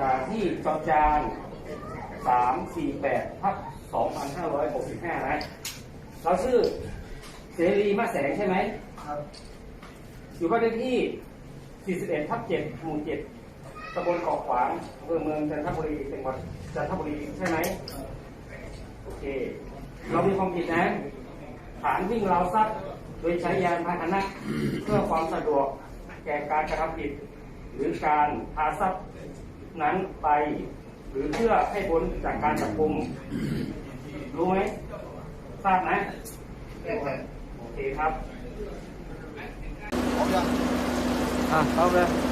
อ่าที่จอจานสามสี่แปดทับสองพันห้าร้อยหกสิบห้านะเราชื่อเสรีมาแสงใช่ไหมครับ อยู่บ้านเลขที่41ทับ7หมู่7ตำบลเกาะขวางอำเภอเมืองจันทบุรีจังหวัดจันทบุรีใช่ไหมโอเค เรามีความผิดนะฐานวิ่งราวทรัพย์โดยใช้ยานพาหนะเพื่อความสะดวกแก่การกระทำผิด หรือการพาทรัพย์ นั้นไป หรือเพื่อให้พ้นจากการจับกุมรู้ไหมทราบนะโอเคครับพร้อมยังอะเข้าเลยโ